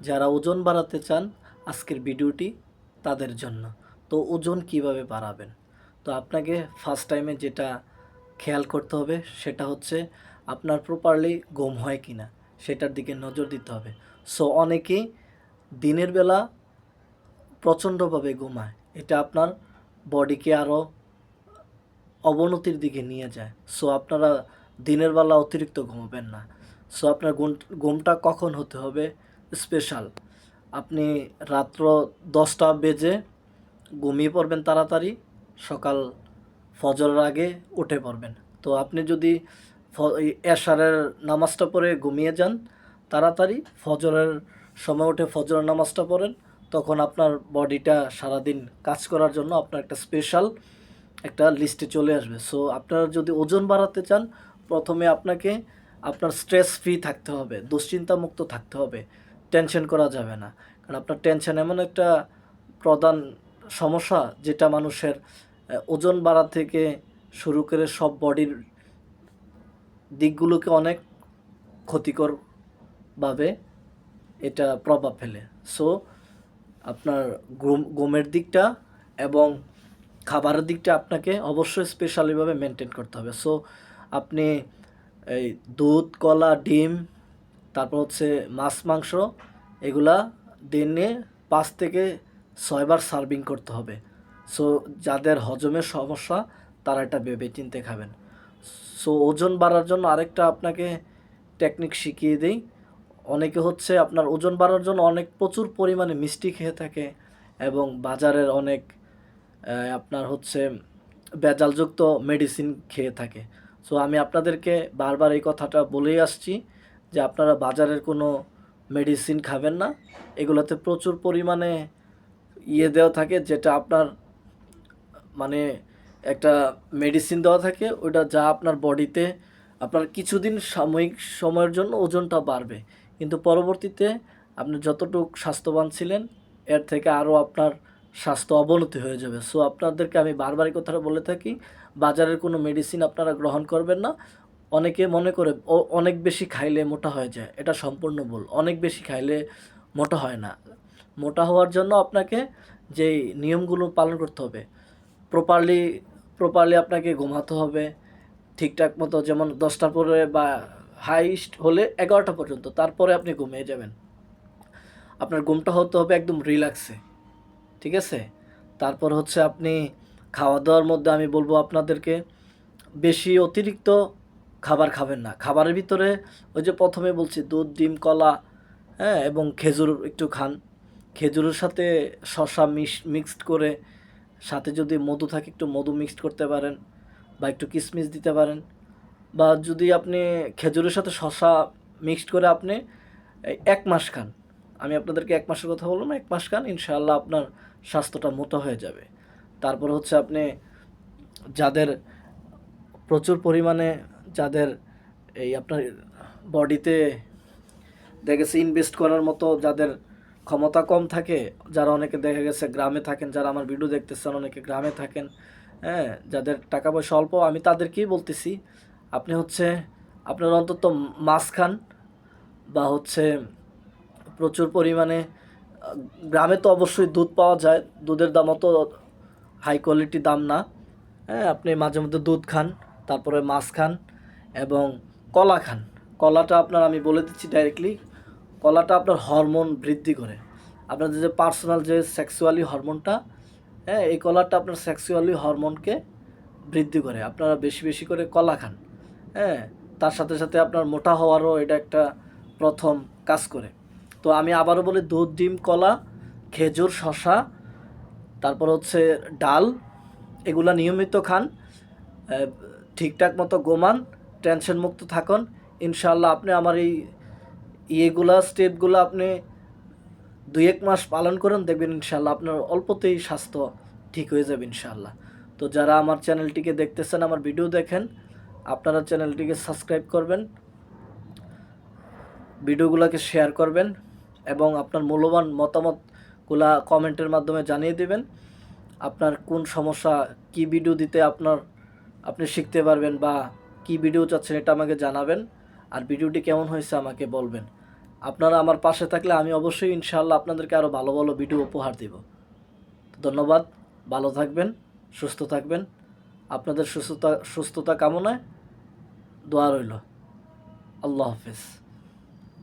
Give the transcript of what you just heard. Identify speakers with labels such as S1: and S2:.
S1: যারা ওজন বাড়াতে চান আজকের ভিডিওটি তাদের জন্য। তো ওজন কীভাবে বাড়াবেন? তো আপনাকে ফার্স্ট টাইমে যেটা খেয়াল করতে হবে সেটা হচ্ছে আপনার প্রপারলি ঘুম হয় কি না সেটার দিকে নজর দিতে হবে। সো অনেকেই দিনের বেলা প্রচণ্ডভাবে ঘুমায়, এটা আপনার বডিকে আরও অবনতির দিকে নিয়ে যায়। সো আপনারা দিনের বেলা অতিরিক্ত ঘুমাবেন না। সো আপনার ঘুম- ঘুমটা কখন হতে হবে স্পেশাল আপনি রাত্র দশটা বেজে ঘুমিয়ে পড়বেন তাড়াতাড়ি, সকাল ফজরের আগে উঠে পড়বেন। তো আপনি যদি এশারের নামাজটা পড়ে ঘুমিয়ে যান, তাড়াতাড়ি ফজরের সময় উঠে ফজরের নামাজটা পড়েন, তখন আপনার বডিটা সারাদিন কাজ করার জন্য আপনার একটা স্পেশাল একটা লিস্টে চলে আসবে। সো আপনারা যদি ওজন বাড়াতে চান, প্রথমে আপনাকে আপনার স্ট্রেস ফ্রি থাকতে হবে দুশ্চিন্তা মুক্ত থাকতে হবে। টেনশন করা যাবে না। কারণ আপনার টেনশন এমন একটা প্রধান সমস্যা যেটা মানুষের ওজন বাড়া থেকে শুরু করে সব বডির দিকগুলোকে অনেক ক্ষতিকরভাবে এটা প্রভাব ফেলে। সো আপনার ঘুমের দিকটা এবং খাবারের দিকটা আপনাকে অবশ্যই স্পেশালিভাবে মেনটেন করতে হবে। সো আপনি এই দুধ, কলা, ডিম, তারপর হচ্ছে মাছ, মাংস এগুলা দিনে পাঁচ থেকে ছয়বার সার্ভিং করতে হবে। সো, যাদের হজমের সমস্যা, তারা এটা ভেবে চিনতে খাবেন। সো, ওজন বাড়ার জন্য আরেকটা আপনাকে টেকনিক শিখিয়ে দিই। অনেকে হচ্ছে আপনার ওজন বাড়ার জন্য অনেক প্রচুর পরিমাণে মিষ্টি খেয়ে থাকে এবং বাজারের অনেক আপনার হচ্ছে ভেজালযুক্ত মেডিসিন খেয়ে থাকে। সো, আমি আপনাদেরকে বারবার এই কথাটা বলেই আসছি যে আপনারা বাজারের কোনো মেডিসিন খাবেন না। এগুলোতে প্রচুর পরিমাণে ইয়ে দেওয়া থাকে, যেটা আপনার মানে একটা মেডিসিন দেওয়া থাকে ওটা যা আপনার বডিতে আপনার কিছুদিন সাময়িক সময়ের জন্য ওজনটা বাড়বে। কিন্তু পরবর্তীতে আপনি যতটুক স্বাস্থ্যবান ছিলেন, এর থেকে আরও আপনার স্বাস্থ্য অবনতি হয়ে যাবে। সো আপনাদেরকে আমি বারবার এই কথাটা বলে থাকি, বাজারের কোনো মেডিসিন আপনারা গ্রহণ করবেন না। অনেকে মনে করে, ও অনেক বেশি খাইলে মোটা হয়ে যায়। এটা সম্পূর্ণ ভুল। অনেক বেশি খাইলে মোটা হয় না। মোটা হওয়ার জন্য আপনাকে যেই নিয়মগুলো পালন করতে হবে প্রপারলি প্রপারলি আপনাকে ঘুমাতে হবে। ঠিকঠাক মতো যেমন দশটার পরে বা হাইস্ট হলে এগারোটা পর্যন্ত, তারপরে আপনি ঘুমিয়ে যাবেন। আপনার ঘুমটা হতে হবে একদম রিল্যাক্সে ঠিক আছে? তারপর হচ্ছে আপনি খাওয়া দাওয়ার মধ্যে আমি বলব আপনাদেরকে, বেশি অতিরিক্ত খাবার খাবেন না। খাবারের ভিতরে ওই যে প্রথমে বলছি, দুধ, ডিম, কলা হ্যাঁ এবং খেজুর একটু খান। খেজুরের সাথে শশা মিশ মিক্সড করে, সাথে যদি মধু থাকে, একটু মধু মিক্সড করতে পারেন বা একটু কিশমিশ দিতে পারেন। বা যদি আপনি খেজুরের সাথে শশা মিক্সড করে আপনি এক মাস খান। আমি আপনাদেরকে এক মাসের কথা বললাম, এক মাস খান, ইনশাআল্লাহ আপনার স্বাস্থ্যটা মোটা হয়ে যাবে। তারপর হচ্ছে আপনি যাদের প্রচুর পরিমাণে যাদের এই আপনার বডিতে দেখা গেছে ইনভেস্ট করার মতো যাদের ক্ষমতা কম থাকে, যারা অনেকে দেখা গেছে গ্রামে থাকেন, যারা আমার ভিডিও দেখতেছেন, অনেকে গ্রামে থাকেন হ্যাঁ যাদের টাকা পয়সা অল্প, আমি তাদেরকেই বলতেছি, আপনি হচ্ছে আপনার অন্তত মাছ খান বা হচ্ছে প্রচুর পরিমাণে গ্রামে তো অবশ্যই দুধ পাওয়া যায়, দুধের দাম অত হাই কোয়ালিটি দাম না হ্যাঁ আপনি মাঝে মধ্যে দুধ খান, তারপরে মাছ খান এবং কলা খান। কলাটা আপনার আমি বলে দিচ্ছি ডাইরেক্টলি কলাটা আপনার হরমোন বৃদ্ধি করে। আপনাদের যে পার্সোনাল যে সেক্সুয়ালি হরমোনটা হ্যাঁ এই কলাটা আপনার সেক্সুয়ালি হরমোনকে বৃদ্ধি করে। আপনারা বেশি বেশি করে কলা খান হ্যাঁ তার সাথে সাথে আপনার মোটা হওয়ারও এটা একটা প্রথম কাজ করে। তো আমি আবারও বলি, দুধ, ডিম, কলা, খেজুর শশা তারপর হচ্ছে ডাল, এগুলা নিয়মিত খান ঠিকঠাক মতো ঘুমান টেনশন মুক্ত থাকুন। ইনশাল্লাহ আপনি আমার এই ইয়েগুলা, স্টেপগুলো আপনি দুই এক মাস পালন করেন, দেখবেন ইনশাল্লাহ আপনার অল্পতেই স্বাস্থ্য ঠিক হয়ে যাবে ইনশাল্লাহ তো যারা আমার চ্যানেলটিকে দেখতেছেন, আমার ভিডিও দেখেন, আপনারা চ্যানেলটিকে সাবস্ক্রাইব করবেন, ভিডিওগুলোকে শেয়ার করবেন এবং আপনার মূল্যবান মতামতগুলা কমেন্টের মাধ্যমে জানিয়ে দেবেন। আপনার কোন সমস্যা, কি ভিডিও দিতে আপনার, আপনি শিখতে পারবেন বা কি ভিডিও চাচ্ছেন এটা আমাকে জানাবেন। আর ভিডিওটি কেমন হয়েছে আমাকে বলবেন। আপনারা আমার পাশে থাকলে আমি অবশ্যই ইনশাআল্লাহ আপনাদেরকে আরও ভালো ভালো ভিডিও উপহার দেব। ধন্যবাদ, ভালো থাকবেন, সুস্থ থাকবেন। আপনাদের সুস্থতা সুস্থতা কামনায় দোয়া রইল। আল্লাহ হাফেজ।